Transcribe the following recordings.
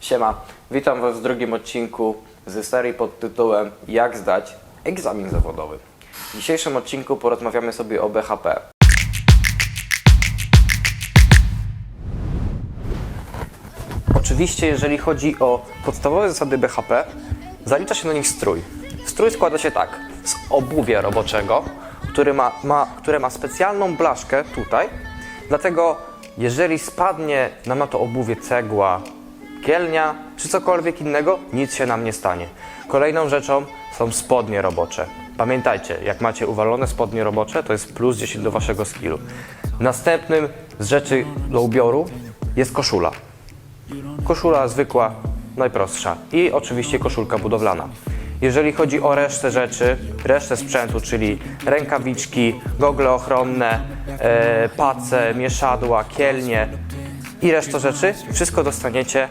Siema, witam Was w drugim odcinku ze serii pod tytułem Jak zdać egzamin zawodowy. W dzisiejszym odcinku porozmawiamy sobie o BHP. Oczywiście, jeżeli chodzi o podstawowe zasady BHP, zalicza się do nich strój. Strój składa się tak, z obuwia roboczego, który ma, ma, które ma specjalną blaszkę tutaj, dlatego jeżeli spadnie nam na to obuwie cegła, kielnia czy cokolwiek innego, nic się nam nie stanie. Kolejną rzeczą są spodnie robocze. Pamiętajcie, jak macie uwalone spodnie robocze, to jest plus 10 do waszego skillu. Następnym z rzeczy do ubioru jest koszula. Koszula zwykła, najprostsza i oczywiście koszulka budowlana. Jeżeli chodzi o resztę rzeczy, resztę sprzętu, czyli rękawiczki, gogle ochronne, e, pace, mieszadła, kielnie i resztę rzeczy, wszystko dostaniecie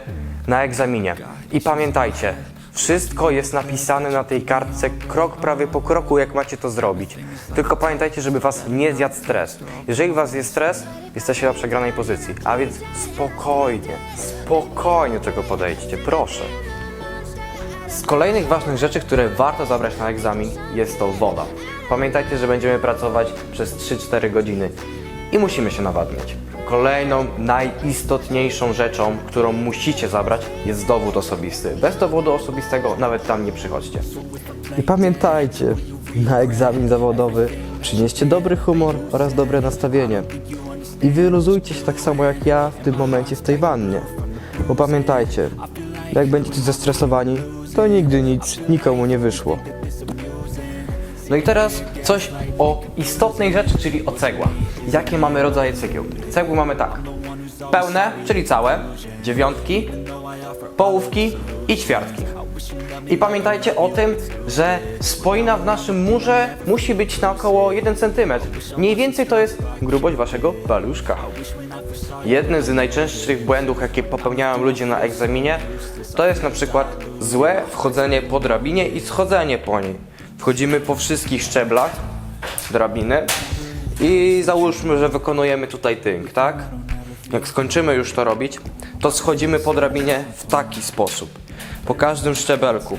na egzaminie. I pamiętajcie, wszystko jest napisane na tej kartce krok prawie po kroku, jak macie to zrobić. Tylko pamiętajcie, żeby was nie zjadł stres. Jeżeli was jest stres, jesteście na przegranej pozycji. A więc spokojnie, spokojnie do tego podejdźcie, proszę. Z kolejnych ważnych rzeczy, które warto zabrać na egzamin, jest to woda. Pamiętajcie, że będziemy pracować przez 3-4 godziny i musimy się nawadniać. Kolejną, najistotniejszą rzeczą, którą musicie zabrać, jest dowód osobisty. Bez dowodu osobistego nawet tam nie przychodźcie. I pamiętajcie, na egzamin zawodowy przynieście dobry humor oraz dobre nastawienie. I wyluzujcie się tak samo jak ja w tym momencie w tej wannie. Bo pamiętajcie, jak będziecie zestresowani, to nigdy nic nikomu nie wyszło. No i teraz coś o istotnej rzeczy, czyli o cegłach. Jakie mamy rodzaje cegieł? Cegły mamy tak. Pełne, czyli całe, dziewiątki, połówki i ćwiartki. I pamiętajcie o tym, że spoina w naszym murze musi być na około 1 cm. Mniej więcej to jest grubość waszego paluszka. Jednym z najczęstszych błędów, jakie popełniają ludzie na egzaminie, to jest na przykład złe wchodzenie po drabinie i schodzenie po niej. Wchodzimy po wszystkich szczeblach drabiny i załóżmy, że wykonujemy tutaj tynk, tak? Jak skończymy już to robić, to schodzimy po drabinie w taki sposób. Po każdym szczebelku.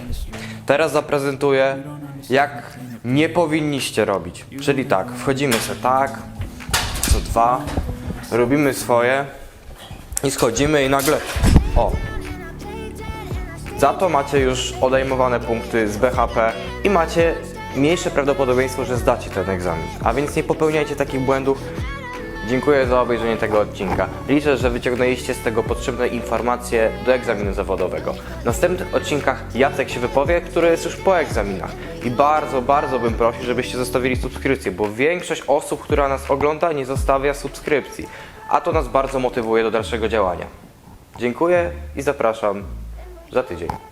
Teraz zaprezentuję, jak nie powinniście robić. Czyli tak, wchodzimy sobie tak, co dwa, robimy swoje i schodzimy i nagle, o, za to macie już odejmowane punkty z BHP i macie mniejsze prawdopodobieństwo, że zdacie ten egzamin. A więc nie popełniajcie takich błędów. Dziękuję za obejrzenie tego odcinka. Liczę, że wyciągnęliście z tego potrzebne informacje do egzaminu zawodowego. W następnych odcinkach Jacek się wypowie, który jest już po egzaminach. I bardzo, bardzo bym prosił, żebyście zostawili subskrypcję, bo większość osób, która nas ogląda, nie zostawia subskrypcji. A to nas bardzo motywuje do dalszego działania. Dziękuję i zapraszam za tydzień.